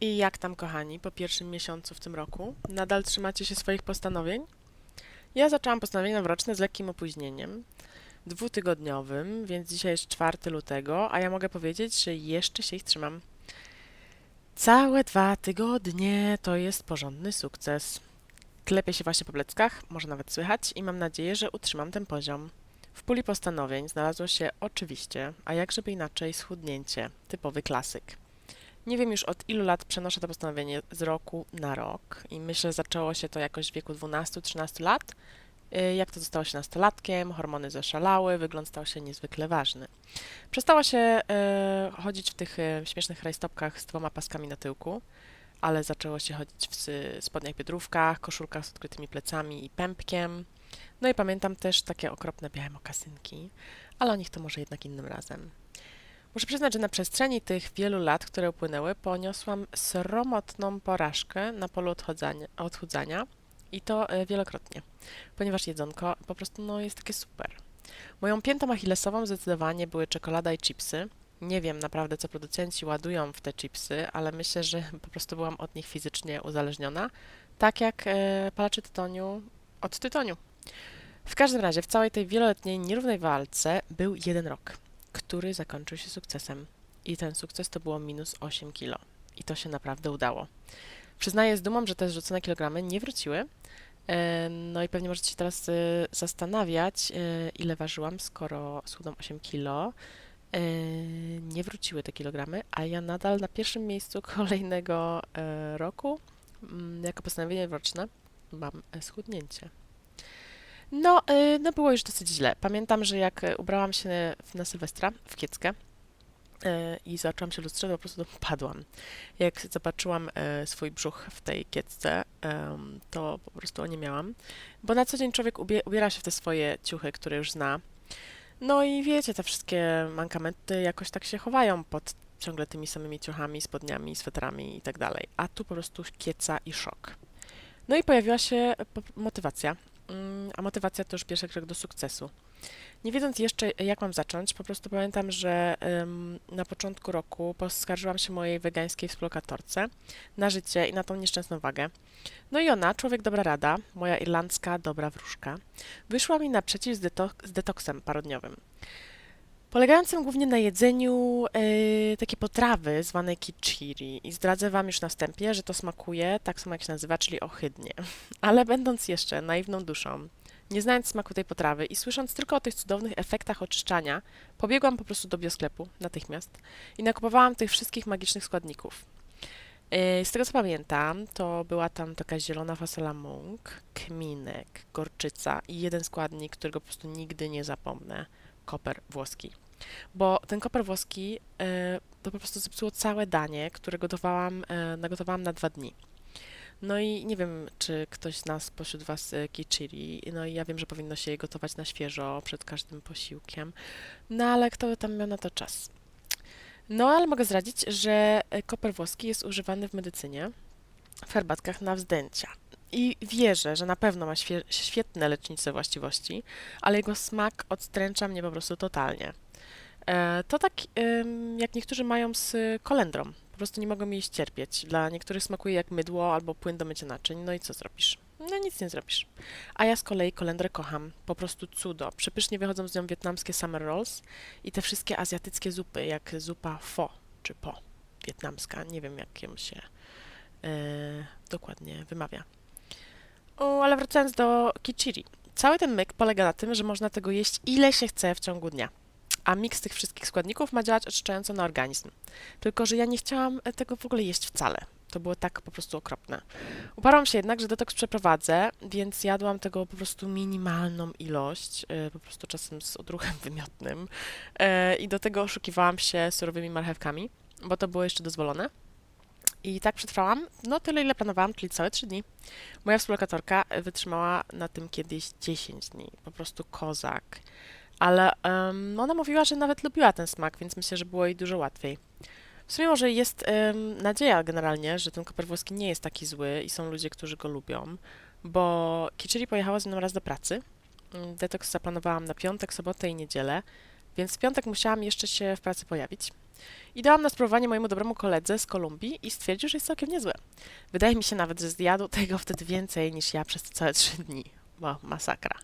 I jak tam, kochani, po pierwszym miesiącu w tym roku? Nadal trzymacie się swoich postanowień? Ja zaczęłam postanowienia noworoczne z lekkim opóźnieniem, dwutygodniowym, więc dzisiaj jest 4 lutego, a ja mogę powiedzieć, że jeszcze się ich trzymam. Całe dwa tygodnie to jest porządny sukces. Klepię się właśnie po pleckach, może nawet słychać, i mam nadzieję, że utrzymam ten poziom. W puli postanowień znalazło się oczywiście, a jakżeby inaczej, schudnięcie, typowy klasyk. Nie wiem już od ilu lat przenoszę to postanowienie z roku na rok i myślę, że zaczęło się to jakoś w wieku 12-13 lat. Y, Jak to zostało się nastolatkiem, hormony zaszalały, wygląd stał się niezwykle ważny. Przestała się e, chodzić w tych e, śmiesznych rajstopkach z dwoma paskami na tyłku, ale zaczęło się chodzić w spodniach biodrówkach, koszulkach z odkrytymi plecami i pępkiem. No i pamiętam też takie okropne białe mokasynki, ale o nich to może jednak innym razem. Muszę przyznać, że na przestrzeni tych wielu lat, które upłynęły, poniosłam sromotną porażkę na polu odchudzania, i to e, wielokrotnie, ponieważ jedzonko po prostu no, jest takie super. Moją piętą achillesową zdecydowanie były czekolada i chipsy. Nie wiem naprawdę, co producenci ładują w te chipsy, ale myślę, że po prostu byłam od nich fizycznie uzależniona, tak jak e, palacze tytoniu od tytoniu. W każdym razie, w całej tej wieloletniej, nierównej walce był jeden rok który zakończył się sukcesem. I ten sukces to było minus 8 kilo. I to się naprawdę udało. Przyznaję z dumą, że te zrzucone kilogramy nie wróciły. E, No i pewnie możecie się teraz e, zastanawiać, e, ile ważyłam, skoro schudłam 8 kilo. Nie wróciły te kilogramy, a ja nadal na pierwszym miejscu kolejnego roku, mm, jako postanowienie roczne, mam schudnięcie. No, y, no było już dosyć źle. Pamiętam, że jak e, ubrałam się na Sylwestra w kieckę y, i zobaczyłam się w lustrze, to po prostu padłam. Jak zobaczyłam swój brzuch w tej kiecce, em, to po prostu oniemiałam. Bo na co dzień człowiek ubie ubiera się w te swoje ciuchy, które już zna. No i wiecie, te wszystkie mankamenty jakoś tak się chowają pod ciągle tymi samymi ciuchami, spodniami, swetrami i tak dalej. A tu po prostu kieca i szok. No i pojawiła się motywacja. Mm, A motywacja to już pierwszy krok do sukcesu. Nie wiedząc jeszcze, jak mam zacząć, po prostu pamiętam, że em, na początku roku poskarżyłam się mojej wegańskiej współlokatorce na życie i na tą nieszczęsną wagę. No i ona, człowiek dobra rada, moja irlandzka dobra wróżka, wyszła mi naprzeciw z, deto- z detoksem parodniowym. Polegającym głównie na jedzeniu e, takiej potrawy zwanej kichiri. I zdradzę Wam już na wstępie, że to smakuje tak samo jak się nazywa, czyli ohydnie. Ale będąc jeszcze naiwną duszą, nie znając smaku tej potrawy i słysząc tylko o tych cudownych efektach oczyszczania, pobiegłam po prostu do biosklepu natychmiast i nakupowałam tych wszystkich magicznych składników. Yy, Z tego co pamiętam, to była tam taka zielona fasola mung, kminek, gorczyca i jeden składnik, którego po prostu nigdy nie zapomnę, koper włoski. Bo ten koper włoski yy, to po prostu zepsuło całe danie, które gotowałam, yy, nagotowałam na dwa dni. No i nie wiem, czy ktoś z nas pośród Was y, kichiri, no i ja wiem, że powinno się je gotować na świeżo przed każdym posiłkiem, no ale kto tam miał na to czas? No ale mogę zdradzić, że koper włoski jest używany w medycynie, w herbatkach na wzdęcia. I wierzę, że na pewno ma świe- świetne lecznicze właściwości, ale jego smak odstręcza mnie po prostu totalnie. E, To tak jak niektórzy mają z kolendrą. Po prostu nie mogą jej cierpieć. Dla niektórych smakuje jak mydło albo płyn do mycia naczyń. No i co zrobisz? No nic nie zrobisz. A ja z kolei kolendrę kocham. Po prostu cudo. Przepysznie wychodzą z nią wietnamskie summer rolls i te wszystkie azjatyckie zupy, jak zupa pho czy po wietnamska. Nie wiem, jak ją się e, dokładnie wymawia. O, ale wracając do kichiri. Cały ten myk polega na tym, że można tego jeść ile się chce w ciągu dnia a miks tych wszystkich składników ma działać oczyszczająco na organizm. Tylko, że ja nie chciałam e, tego w ogóle jeść wcale. To było tak po prostu okropne. Uparłam się jednak, że detoks przeprowadzę, więc jadłam tego po prostu minimalną ilość, e, po prostu czasem z odruchem wymiotnym. E, I do tego oszukiwałam się surowymi marchewkami, bo to było jeszcze dozwolone. I tak przetrwałam, no tyle ile planowałam, czyli całe trzy dni. Moja współlokatorka wytrzymała na tym kiedyś 10 dni. Po prostu kozak ale em, ona mówiła, że nawet lubiła ten smak, więc myślę, że było jej dużo łatwiej. W sumie może jest em, nadzieja generalnie, że ten koper włoski nie jest taki zły i są ludzie, którzy go lubią, bo Kichiri pojechała ze mną raz do pracy. Mm, Detoks zaplanowałam na piątek, sobotę i niedzielę, więc w piątek musiałam jeszcze się w pracy pojawić. I dałam na spróbowanie mojemu dobremu koledze z Kolumbii i stwierdził, że jest całkiem niezłe. Wydaje mi się nawet, że zjadł tego wtedy więcej niż ja przez te całe trzy dni. Bo masakra.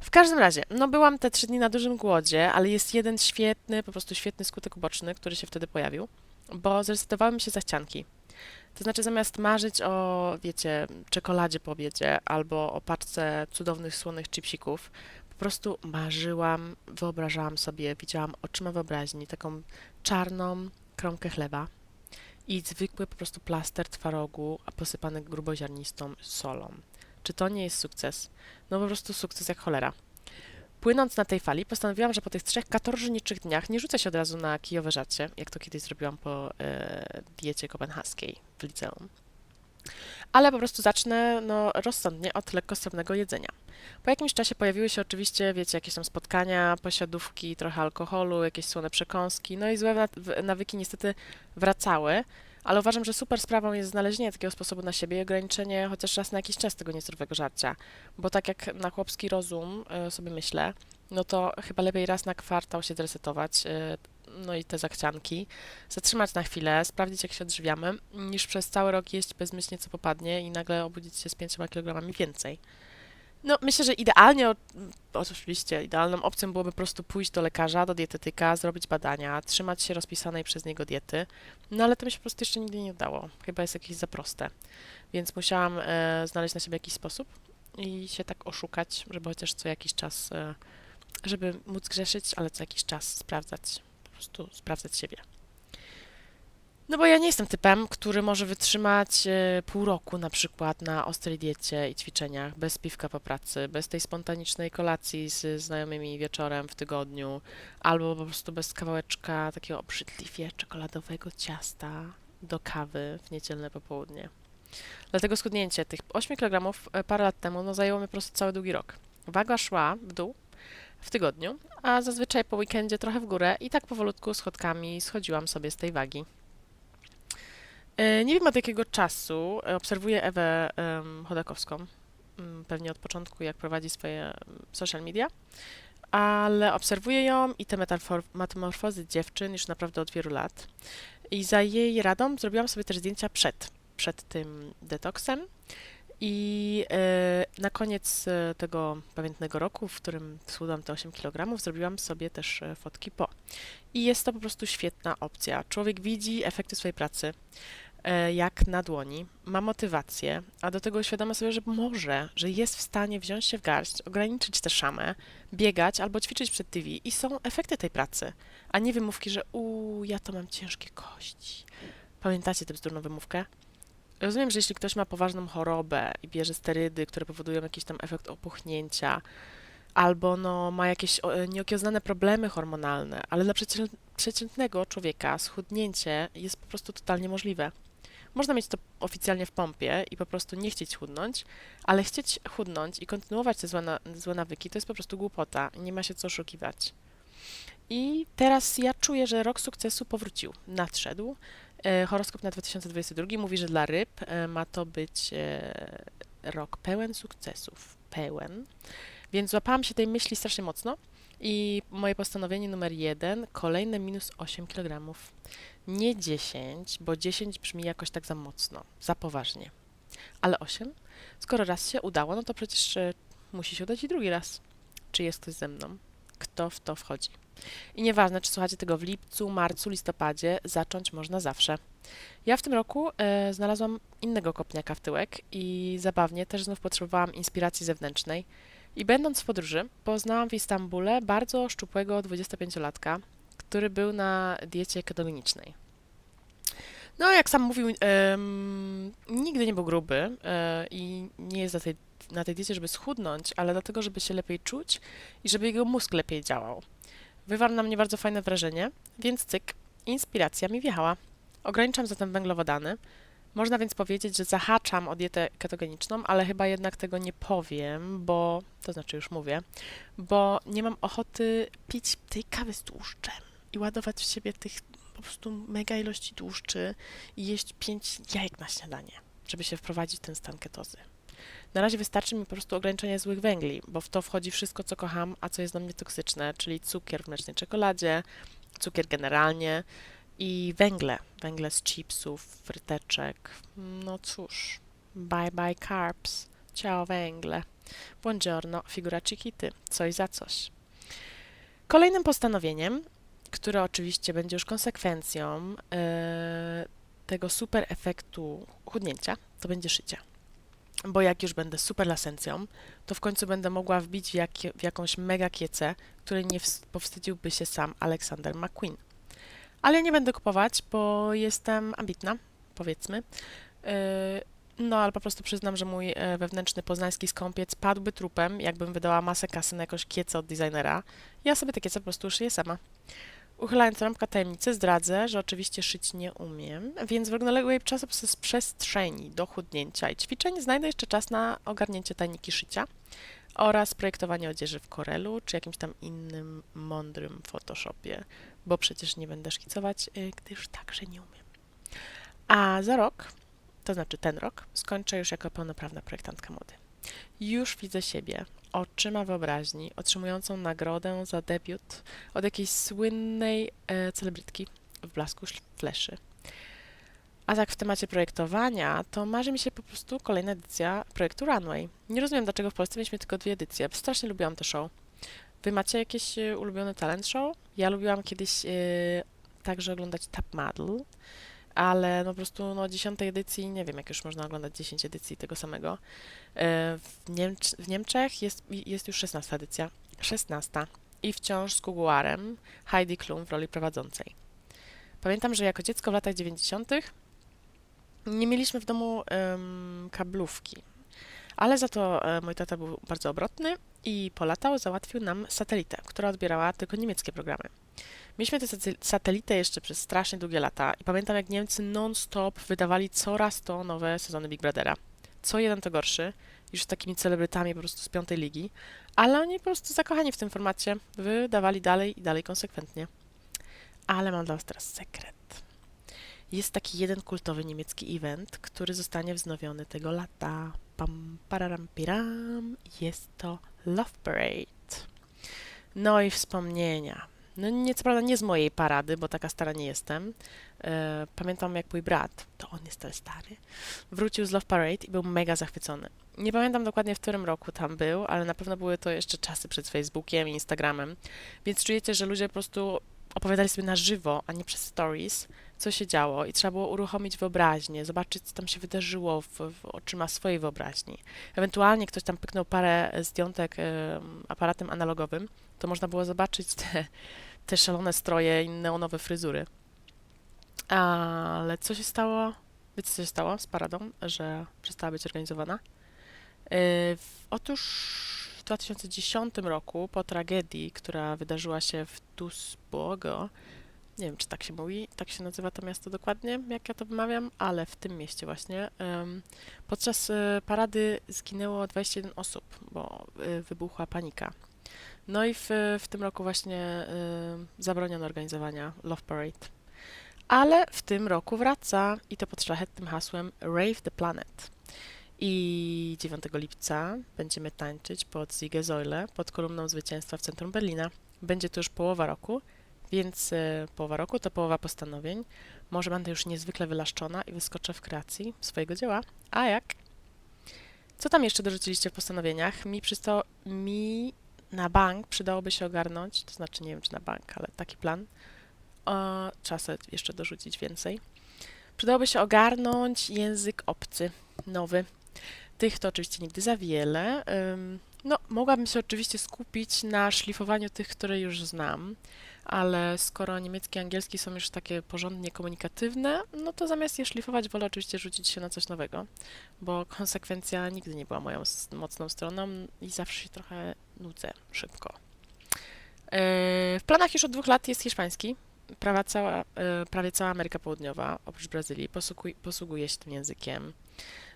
W każdym razie, no byłam te trzy dni na dużym głodzie, ale jest jeden świetny, po prostu świetny skutek uboczny, który się wtedy pojawił, bo zresetowały mi się zachcianki. To znaczy, zamiast marzyć o, wiecie, czekoladzie po obiedzie albo o paczce cudownych, słonych chipsików, po prostu marzyłam, wyobrażałam sobie, widziałam oczyma wyobraźni taką czarną kromkę chleba i zwykły po prostu plaster twarogu, posypany gruboziarnistą solą. Czy to nie jest sukces? No po prostu sukces jak cholera. Płynąc na tej fali, postanowiłam, że po tych trzech katorżniczych dniach nie rzucę się od razu na kijowe żarcie, jak to kiedyś zrobiłam po e, diecie kopenhaskiej w liceum. Ale po prostu zacznę no, rozsądnie od lekkostrawnego jedzenia. Po jakimś czasie pojawiły się oczywiście, wiecie, jakieś tam spotkania, posiadówki, trochę alkoholu, jakieś słone przekąski, no i złe nawyki niestety wracały, ale uważam, że super sprawą jest znalezienie takiego sposobu na siebie i ograniczenie chociaż raz na jakiś czas tego niezdrowego żarcia. Bo tak jak na chłopski rozum y, sobie myślę, no to chyba lepiej raz na kwartał się zresetować, y, no i te zachcianki, zatrzymać na chwilę, sprawdzić jak się odżywiamy, niż przez cały rok jeść bezmyślnie co popadnie i nagle obudzić się z 5 kilogramami więcej. No, myślę, że idealnie, oczywiście, idealną opcją byłoby po prostu pójść do lekarza, do dietetyka, zrobić badania, trzymać się rozpisanej przez niego diety, no ale to mi się po prostu jeszcze nigdy nie udało. Chyba jest jakieś za proste. Więc musiałam e, znaleźć na siebie jakiś sposób i się tak oszukać, żeby chociaż co jakiś czas, e, żeby móc grzeszyć, ale co jakiś czas sprawdzać, po prostu sprawdzać siebie. No bo ja nie jestem typem, który może wytrzymać e, pół roku na przykład na ostrej diecie i ćwiczeniach, bez piwka po pracy, bez tej spontanicznej kolacji z znajomymi wieczorem w tygodniu, albo po prostu bez kawałeczka takiego obrzydliwie czekoladowego ciasta do kawy w niedzielne popołudnie. Dlatego schudnięcie tych 8 kg parę lat temu no, zajęło mi po prostu cały długi rok. Waga szła w dół w tygodniu, a zazwyczaj po weekendzie trochę w górę i tak powolutku schodkami schodziłam sobie z tej wagi. E, Nie wiem od jakiego czasu e, obserwuję Ewę Chodakowską, mm, pewnie od początku, jak prowadzi swoje em, social media, ale obserwuję ją i te metamorf- metamorfozy dziewczyn już naprawdę od wielu lat. I za jej radą zrobiłam sobie też zdjęcia przed, przed tym detoksem. I e, na koniec tego pamiętnego roku, w którym schudłam te 8 kg, zrobiłam sobie też fotki po. I jest to po prostu świetna opcja. Człowiek widzi efekty swojej pracy jak na dłoni, ma motywację, a do tego uświadamia sobie, że może, że jest w stanie wziąć się w garść, ograniczyć tę szamę, biegać albo ćwiczyć przed TV i są efekty tej pracy, a nie wymówki, że u ja to mam ciężkie kości. Pamiętacie tę bzdurną wymówkę? Rozumiem, że jeśli ktoś ma poważną chorobę i bierze sterydy, które powodują jakiś tam efekt opuchnięcia, albo no, ma jakieś o, nieokiełznane problemy hormonalne, ale dla przecię- przeciętnego człowieka schudnięcie jest po prostu totalnie możliwe. Można mieć to oficjalnie w pompie i po prostu nie chcieć chudnąć, ale chcieć chudnąć i kontynuować te złe, na, złe nawyki to jest po prostu głupota. Nie ma się co oszukiwać. I teraz ja czuję, że rok sukcesu powrócił, nadszedł. E, horoskop na 2022 mówi, że dla ryb e, ma to być e, rok pełen sukcesów. Pełen. Więc złapałam się tej myśli strasznie mocno i moje postanowienie numer jeden, kolejne minus 8 kg. Nie 10, bo 10 brzmi jakoś tak za mocno, za poważnie. Ale 8? Skoro raz się udało, no to przecież e, musi się udać i drugi raz. Czy jest ktoś ze mną? Kto w to wchodzi? I nieważne, czy słuchacie tego w lipcu, marcu, listopadzie, zacząć można zawsze. Ja w tym roku e, znalazłam innego kopniaka w tyłek i zabawnie też znów potrzebowałam inspiracji zewnętrznej. I będąc w podróży, poznałam w Istambule bardzo szczupłego 25-latka, który był na diecie ketogenicznej. No, jak sam mówił, em, nigdy nie był gruby e, i nie jest na tej, na tej diecie, żeby schudnąć, ale dlatego, żeby się lepiej czuć i żeby jego mózg lepiej działał. Wywarł na mnie bardzo fajne wrażenie, więc cyk, inspiracja mi wjechała. Ograniczam zatem węglowodany. Można więc powiedzieć, że zahaczam o dietę ketogeniczną, ale chyba jednak tego nie powiem, bo, to znaczy już mówię, bo nie mam ochoty pić tej kawy z tłuszczem i ładować w siebie tych po prostu mega ilości tłuszczy i jeść pięć jajek na śniadanie, żeby się wprowadzić w ten stan ketozy. Na razie wystarczy mi po prostu ograniczenie złych węgli, bo w to wchodzi wszystko, co kocham, a co jest dla mnie toksyczne, czyli cukier w mlecznej czekoladzie, cukier generalnie i węgle. Węgle z chipsów, fryteczek. No cóż, bye bye carbs, ciao węgle. Buongiorno, figura chiquity, coś za coś. Kolejnym postanowieniem, które oczywiście będzie już konsekwencją e, tego super efektu chudnięcia, to będzie szycie. Bo jak już będę super lasencją, to w końcu będę mogła wbić w, jakie, w jakąś mega kiecę, której nie ws- powstydziłby się sam Alexander McQueen. Ale nie będę kupować, bo jestem ambitna, powiedzmy. Yy, no, ale po prostu przyznam, że mój e, wewnętrzny poznański skąpiec padłby trupem, jakbym wydała masę kasy na jakąś kiecę od designera. Ja sobie te kiece po prostu szyję sama. Uchylając rąbka tajemnicy, zdradzę, że oczywiście szyć nie umiem, więc w równoległej czasu przez przestrzeni do chudnięcia i ćwiczeń znajdę jeszcze czas na ogarnięcie tajniki szycia oraz projektowanie odzieży w Corelu czy jakimś tam innym mądrym Photoshopie, bo przecież nie będę szkicować, y, gdyż także nie umiem. A za rok, to znaczy ten rok, skończę już jako pełnoprawna projektantka mody. Już widzę siebie oczyma wyobraźni, otrzymującą nagrodę za debiut od jakiejś słynnej e, celebrytki w blasku fleszy. A tak w temacie projektowania, to marzy mi się po prostu kolejna edycja projektu Runway. Nie rozumiem, dlaczego w Polsce mieliśmy tylko dwie edycje. Strasznie lubiłam to show. Wy macie jakieś e, ulubione talent show? Ja lubiłam kiedyś e, także oglądać Top Model, ale no po prostu no dziesiątej edycji, nie wiem jak już można oglądać 10 edycji tego samego. E, W, w Niemczech jest, jest już 16 edycja. 16. I wciąż z Kuguarem Heidi Klum w roli prowadzącej. Pamiętam, że jako dziecko w latach 90. nie mieliśmy w domu em, kablówki, ale za to mój tata był bardzo obrotny i po latach załatwił nam satelitę, która odbierała tylko niemieckie programy. Mieliśmy tę satel- satelitę jeszcze przez strasznie długie lata i pamiętam, jak Niemcy non-stop wydawali coraz to nowe sezony Big Brothera. Co jeden to gorszy, już z takimi celebrytami po prostu z piątej ligi, ale oni po prostu zakochani w tym formacie wydawali dalej i dalej konsekwentnie. Ale mam dla Was teraz sekret. Jest taki jeden kultowy niemiecki event, który zostanie wznowiony tego lata. Pam, pararam, piram. Jest to Love Parade. No i wspomnienia. No nie, co prawda nie z mojej parady, bo taka stara nie jestem. E, pamiętam jak mój brat, to on jest ten stary, wrócił z Love Parade i był mega zachwycony. Nie pamiętam dokładnie w którym roku tam był, ale na pewno były to jeszcze czasy przed Facebookiem i Instagramem, więc czujecie, że ludzie po prostu opowiadali sobie na żywo, a nie przez stories, co się działo i trzeba było uruchomić wyobraźnię, zobaczyć, co tam się wydarzyło w, w oczyma swojej wyobraźni. Ewentualnie ktoś tam pyknął parę zdjątek em, aparatem analogowym, to można było zobaczyć te, te szalone stroje i neonowe fryzury. Ale co się stało? Wiecie, co się stało z paradą, że przestała być organizowana? W- Otóż w 2010 roku, po tragedii, która wydarzyła się w Duisburgo, nie wiem, czy tak się mówi, tak się nazywa to miasto dokładnie, jak ja to wymawiam, ale w tym mieście właśnie, podczas e, parady zginęło 21 osób, bo e, wybuchła panika. No i w, w tym roku właśnie e, zabroniono organizowania Love Parade. Ale w tym roku wraca i to pod szlachetnym hasłem Rave the Planet. I 9 lipca będziemy tańczyć pod Siege Säule, pod kolumną zwycięstwa w centrum Berlina. Będzie to już połowa roku, więc e, połowa roku to połowa postanowień. Może będę już niezwykle wylaszczona i wyskoczę w kreacji swojego dzieła. A jak? Co tam jeszcze dorzuciliście w postanowieniach? Mi, przysto- mi na bank przydałoby się ogarnąć, to znaczy nie wiem czy na bank, ale taki plan. O, trzeba sobie jeszcze dorzucić więcej. Przydałoby się ogarnąć język obcy, nowy. Tych to oczywiście nigdy za wiele. No, mogłabym się oczywiście skupić na szlifowaniu tych, które już znam, ale skoro niemiecki i angielski są już takie porządnie komunikatywne, no to zamiast je szlifować, wolę oczywiście rzucić się na coś nowego, bo konsekwencja nigdy nie była moją mocną stroną i zawsze się trochę nudzę szybko. Yy, W planach już od dwóch lat jest hiszpański. Prawa cała, yy, prawie cała Ameryka Południowa, oprócz Brazylii, posługuj, posługuje się tym językiem.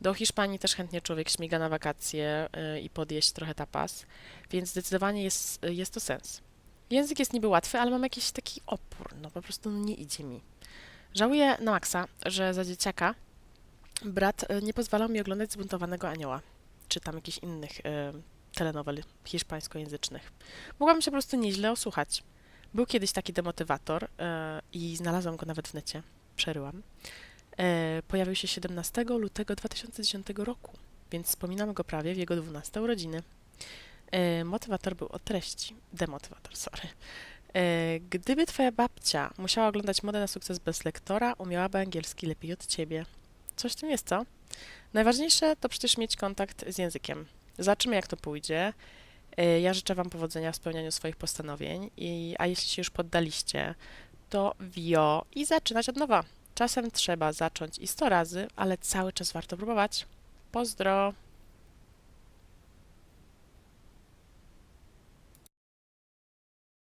Do Hiszpanii też chętnie człowiek śmiga na wakacje yy, i podjeść trochę tapas, więc zdecydowanie jest, jest to sens. Język jest niby łatwy, ale mam jakiś taki opór, no po prostu nie idzie mi. Żałuję na maksa, że za dzieciaka brat y, nie pozwalał mi oglądać Zbuntowanego Anioła. czy tam jakichś innych e, telenowel hiszpańskojęzycznych. Mogłam się po prostu nieźle osłuchać. Był kiedyś taki demotywator e, i znalazłam go nawet w necie. Przeryłam. E, pojawił się 17 lutego 2010 roku, więc wspominamy go prawie w jego 12 urodziny. E, motywator był o treści. Demotywator, sorry. E, gdyby twoja babcia musiała oglądać modę na sukces bez lektora, umiałaby angielski lepiej od ciebie. Coś w tym jest, co? Najważniejsze to przecież mieć kontakt z językiem. Zobaczymy, jak to pójdzie. E, Ja życzę Wam powodzenia w spełnianiu swoich postanowień, i, a jeśli się już poddaliście, to wio i zaczynać od nowa. Czasem trzeba zacząć i 100 razy, ale cały czas warto próbować. Pozdro!